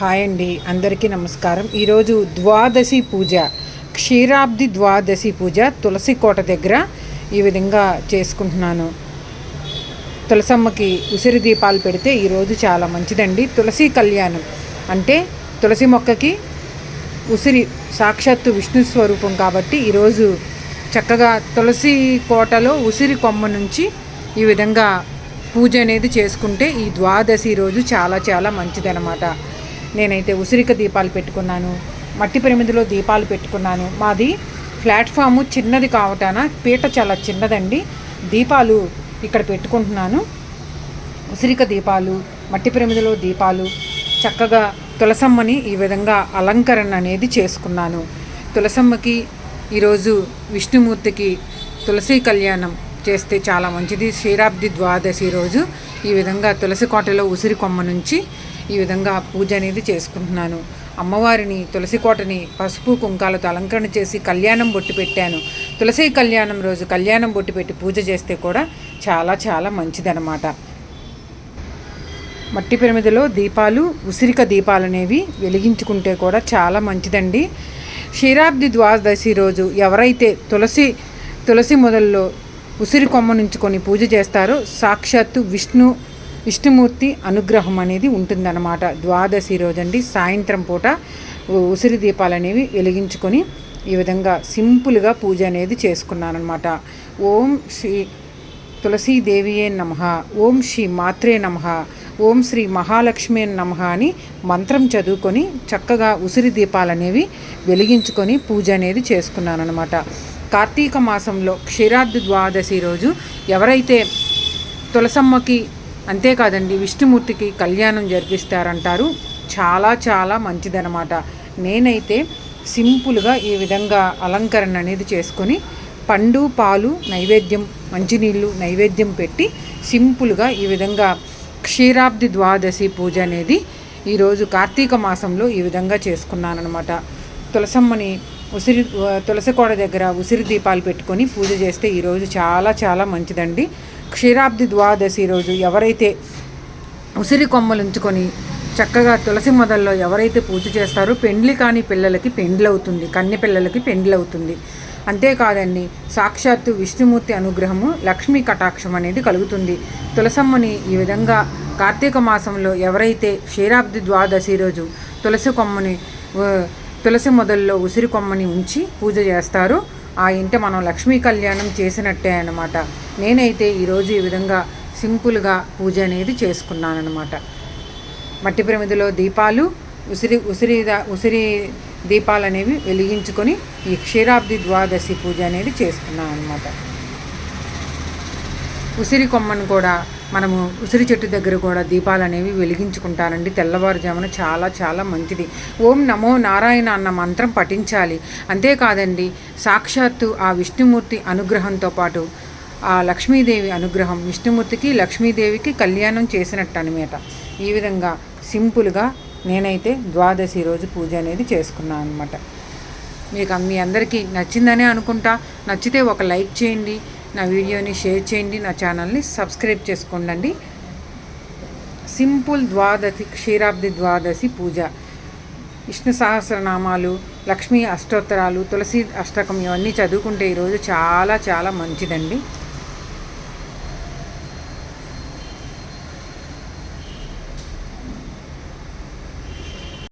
Hi అండి. అందరికీ నమస్కారం. ఈరోజు ద్వాదశి పూజ క్షీరాబ్ది ద్వాదశి పూజ తులసి కోట దగ్గర ఈ విధంగా చేసుకుంటున్నాను. తులసమ్మకి ఉసిరి దీపాలు పెడితే ఈరోజు చాలా మంచిదండి. తులసి కళ్యాణం అంటే తులసి మొక్కకి ఉసిరి సాక్షాత్తు విష్ణు స్వరూపం కాబట్టి ఈరోజు చక్కగా తులసి కోటలో ఉసిరి కొమ్మ నుంచి ఈ విధంగా పూజ అనేది చేసుకుంటే ఈ ద్వాదశి రోజు చాలా చాలా మంచిదనమాట నేనైతే ఉసిరిక దీపాలు పెట్టుకున్నాను మట్టి ప్రమిదిలో దీపాలు పెట్టుకున్నాను. మాది ప్లాట్ఫాము చిన్నది కావటాన పీట చాలా చిన్నదండి. దీపాలు ఇక్కడ పెట్టుకుంటున్నాను. ఉసిరిక దీపాలు మట్టి ప్రమిదిలో దీపాలు చక్కగా తులసమ్మని ఈ విధంగా అలంకరణ అనేది చేసుకున్నాను. తులసమ్మకి ఈరోజు విష్ణుమూర్తికి తులసి కళ్యాణం చేస్తే చాలా మంచిది. క్షీరాబ్ది ద్వాదశి రోజు ఈ విధంగా తులసి కోటలో ఉసిరి కొమ్మ నుంచి ఈ విధంగా పూజ అనేది చేసుకుంటున్నాను. అమ్మవారిని తులసి కోటని పసుపు కుంకాలతో అలంకరణ చేసి కళ్యాణం బొట్టు పెట్టాను. తులసి కళ్యాణం రోజు కళ్యాణం బొట్టు పెట్టి పూజ చేస్తే కూడా చాలా చాలా మంచిదన్నమాట. మట్టి పిరమిదలో దీపాలు ఉసిరిక దీపాలు అనేవి వెలిగించుకుంటే కూడా చాలా మంచిదండి. క్షీరాబ్ది ద్వాదశి రోజు ఎవరైతే తులసి తులసి మొదల్లో ఉసిరి కొమ్మ నుంచుకొని పూజ చేస్తారో సాక్షాత్తు విష్ణు విష్ణుమూర్తి అనుగ్రహం అనేది ఉంటుందన్నమాట. ద్వాదశి రోజండి సాయంత్రం పూట ఉసిరి దీపాలు అనేవి వెలిగించుకొని ఈ విధంగా సింపుల్గా పూజ అనేది చేసుకున్నానమాట ఓం శ్రీ తులసీదేవియే నమ ఓం శ్రీ మాత్రే నమ ఓం శ్రీ మహాలక్ష్మి నమ అని మంత్రం చదువుకొని చక్కగా ఉసిరి దీపాలు అనేవి వెలిగించుకొని పూజ అనేది చేసుకున్నానమాట కార్తీక మాసంలో క్షీరాబ్ది ద్వాదశి రోజు ఎవరైతే తులసమ్మకి అంతేకాదండి విష్ణుమూర్తికి కళ్యాణం జరిపిస్తారంటారు. చాలా చాలా మంచిదనమాట నేనైతే సింపుల్గా ఈ విధంగా అలంకరణ అనేది చేసుకొని పండు పాలు నైవేద్యం మంచినీళ్ళు నైవేద్యం పెట్టి సింపుల్గా ఈ విధంగా క్షీరాబ్ది ద్వాదశి పూజ అనేది ఈరోజు కార్తీక మాసంలో ఈ విధంగా చేసుకున్నానమాట తులసమ్మని ఉసిరి తులసి కోడ దగ్గర ఉసిరి దీపాలు పెట్టుకొని పూజ చేస్తే ఈరోజు చాలా చాలా మంచిదండి. క్షీరాబ్ది ద్వాదశి రోజు ఎవరైతే ఉసిరి కొమ్మలు ఉంచుకొని చక్కగా తులసి మొదల్లో ఎవరైతే పూజ చేస్తారో పెండ్లి కాని పిల్లలకి పెండ్లి అవుతుంది కన్య పిల్లలకి పెండ్లి అవుతుంది అంతేకాదండి సాక్షాత్తు విష్ణుమూర్తి అనుగ్రహము లక్ష్మీ కటాక్షం అనేది కలుగుతుంది. తులసమ్మని ఈ విధంగా కార్తీక మాసంలో ఎవరైతే క్షీరాబ్ది ద్వాదశి రోజు తులసి కొమ్మని తులసి మొదల్లో ఉసిరి కొమ్మని ఉంచి పూజ చేస్తారో ఆ ఇంట మనం లక్ష్మీ కళ్యాణం చేసినట్టే అనమాట నేనైతే ఈరోజు ఈ విధంగా సింపుల్గా పూజ అనేది చేసుకున్నానమాట మట్టి ప్రమిదిలో దీపాలు ఉసిరి ఉసిరి ఉసిరి దీపాలు అనేవి వెలిగించుకొని ఈ క్షీరాబ్ది ద్వాదశి పూజ అనేది చేసుకున్నాను అనమాట ఉసిరి కొమ్మను కూడా మనము ఉసిరి చెట్టు దగ్గర కూడా దీపాలు అనేవి వెలిగించుకుంటారండి తెల్లవారుజామున చాలా చాలా మంచిది. ఓం నమో నారాయణ అన్న మంత్రం పఠించాలి. అంతేకాదండి సాక్షాత్తు ఆ విష్ణుమూర్తి అనుగ్రహంతో పాటు ఆ లక్ష్మీదేవి అనుగ్రహం విష్ణుమూర్తికి లక్ష్మీదేవికి కళ్యాణం చేసినట్టు అనమాట ఈ విధంగా సింపుల్గా నేనైతే ద్వాదశి రోజు పూజ అనేది చేసుకున్నాను అనమాట మీకు మీ అందరికీ నచ్చిందనే అనుకుంటా. నచ్చితే ఒక లైక్ చేయండి. నా వీడియోని షేర్ చేయండి నా ఛానల్ని సబ్స్క్రైబ్ చేసుకోండి సింపుల్ ద్వాదశి క్షీరాబ్ది ద్వాదశి పూజ. విష్ణు సహస్రనామాలు లక్ష్మీ అష్టోత్తరాలు తులసి అష్టకం ఇవన్నీ చదువుకుంటే ఈరోజు చాలా చాలా మంచిదండి.